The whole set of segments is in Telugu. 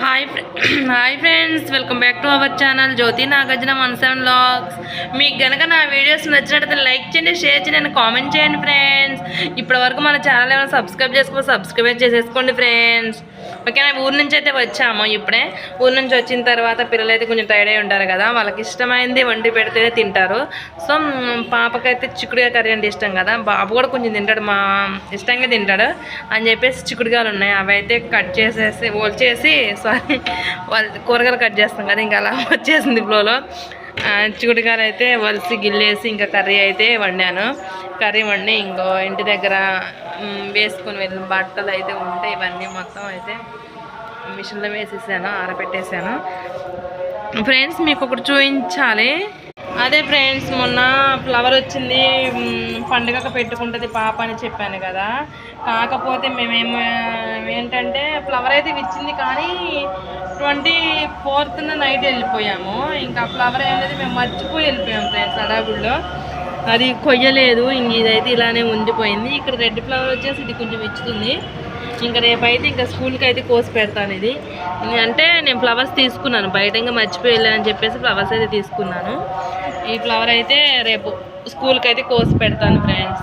Hi hi friends welcome back to our channel Jyothi Nagarjuna one seven vlogs మీకు గనక నా వీడియోస్ నచ్చినట్లయితే లైక్ చేయండి షేర్ చేయండి కామెంట్ చేయండి ఫ్రెండ్స్ ఇప్పటివరకు మన ఛానల్ ఏమైనా సబ్స్క్రైబ్ చేసుకో సబ్స్క్రైబ్ చేసేసుకోండి ఫ్రెండ్స్ ఓకేనా ఊరు నుంచి అయితే వచ్చాము ఇప్పుడే. ఊరు నుంచి వచ్చిన తర్వాత పిల్లలు అయితే కొంచెం టైర్డ్ అయి ఉంటారు కదా వాళ్ళకి ఇష్టమైంది వండి పెడితేనే తింటారు. సో పాపకైతే చిక్కుడుగా కర్రీ అంటే ఇష్టం కదా బాబు కూడా కొంచెం తింటాడు మా ఇష్టంగా తింటాడు అని చెప్పేసి చిక్కుడుగాలు ఉన్నాయి. అవి అయితే కట్ చేసేసి ఓల్చేసి సారీ వాళ్ళు కూరగాయలు కట్ చేస్తాం కదా ఇంకా అలా వచ్చేసింది ఫ్లోలో. చిక్కుడుకాయలు అయితే వలిసి గిల్లేసి ఇంకా కర్రీ అయితే వండాను. కర్రీ వండి ఇంకో ఇంటి దగ్గర వేసుకొని వెళ్ళిన బట్టలు అయితే ఉంటాయి. ఇవన్నీ మొత్తం అయితే మిషన్లో వేసేసాను ఆరబెట్టేసాను. ఫ్రెండ్స్ మీకు ఒకటి చూపించాలి. అదే ఫ్రెండ్స్ మొన్న ఫ్లవర్ వచ్చింది. మ్, పండుగకు పెట్టుకుంటుంది పాప అని చెప్పాను కదా. కాకపోతే మేమేమో ఏంటంటే ఫ్లవర్ అయితే ఇచ్చింది కానీ ట్వంటీ ఫోర్త్న నైట్ వెళ్ళిపోయాము. ఇంకా ఫ్లవర్ అనేది మేము మర్చిపోయి వెళ్ళిపోయాము ఫ్రెండ్స్ అడాగుల్లో అది కొయ్యలేదు ఇంక ఇదైతే ఇలానే ఉండిపోయింది. ఇక్కడ రెడ్ ఫ్లవర్ వచ్చేసి ఇది కొంచెం ఇచ్చుతుంది. ఇంకా రేపైతే ఇంకా స్కూల్కి అయితే కోసి పెడతాను ఇది. అంటే నేను ఫ్లవర్స్ తీసుకున్నాను బయట ఇంకా మర్చిపోయలే అని చెప్పేసి ఫ్లవర్స్ అయితే తీసుకున్నాను. ఈ ఫ్లవర్ అయితే రేపు స్కూల్కి అయితే కోసి పెడతాను ఫ్రెండ్స్.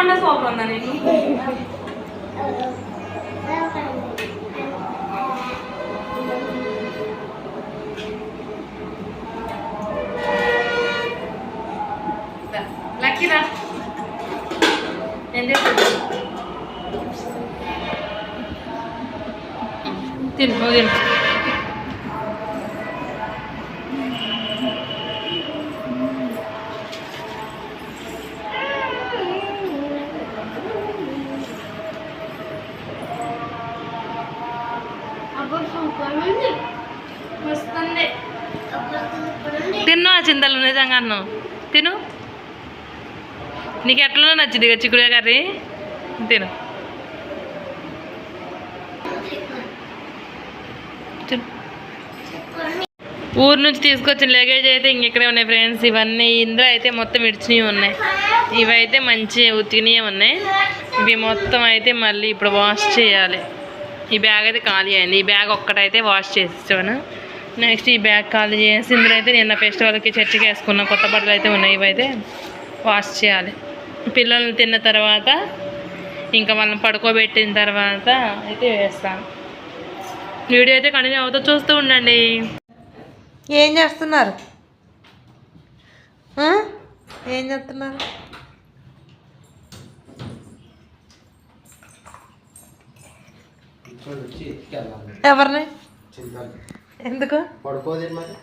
తినకుండా సోపలు ఉందా నీకు? లక్కీరా ఏం తిను తిను. తిన్నా ఆ చింతలు నిజంగా అన్ను? తిను. నీకు ఎట్లా నచ్చింది ఇక చిక్కుడు కర్రీ? తిను. ఊరు నుంచి తీసుకొచ్చిన లగేజ్ అయితే ఇంకెక్కడే ఉన్నాయి ఫ్రెండ్స్ ఇవన్నీ ఇందులో అయితే మొత్తం ఇడిచినవి ఉన్నాయి. ఇవైతే మంచి ఉతికినవి ఉన్నాయి. ఇవి మొత్తం అయితే మళ్ళీ ఇప్పుడు వాష్ చేయాలి. ఈ బ్యాగ్ అయితే ఖాళీ అయింది. ఈ బ్యాగ్ ఒక్కటైతే వాష్ చేసేసాను. నెక్స్ట్ ఈ బ్యాగ్ ఖాళీ చేసి ఇందులో అయితే నిన్న ఫెస్టివల్కి చర్చికి వేసుకున్న కొత్త బట్టలు అయితే ఉన్నాయి ఇవైతే వాష్ చేయాలి. పిల్లల్ని తిన్న తర్వాత ఇంకా వాళ్ళని పడుకోబెట్టిన తర్వాత అయితే వేస్తాను. వీడియో అయితే కంటిన్యూ అవుతూ చూస్తూ ఉండండి. ఏం చేస్తున్నారు? ఏం చేస్తున్నారు? ఎవరిని? ఎందుకు? పడుకోదేంటి మరి.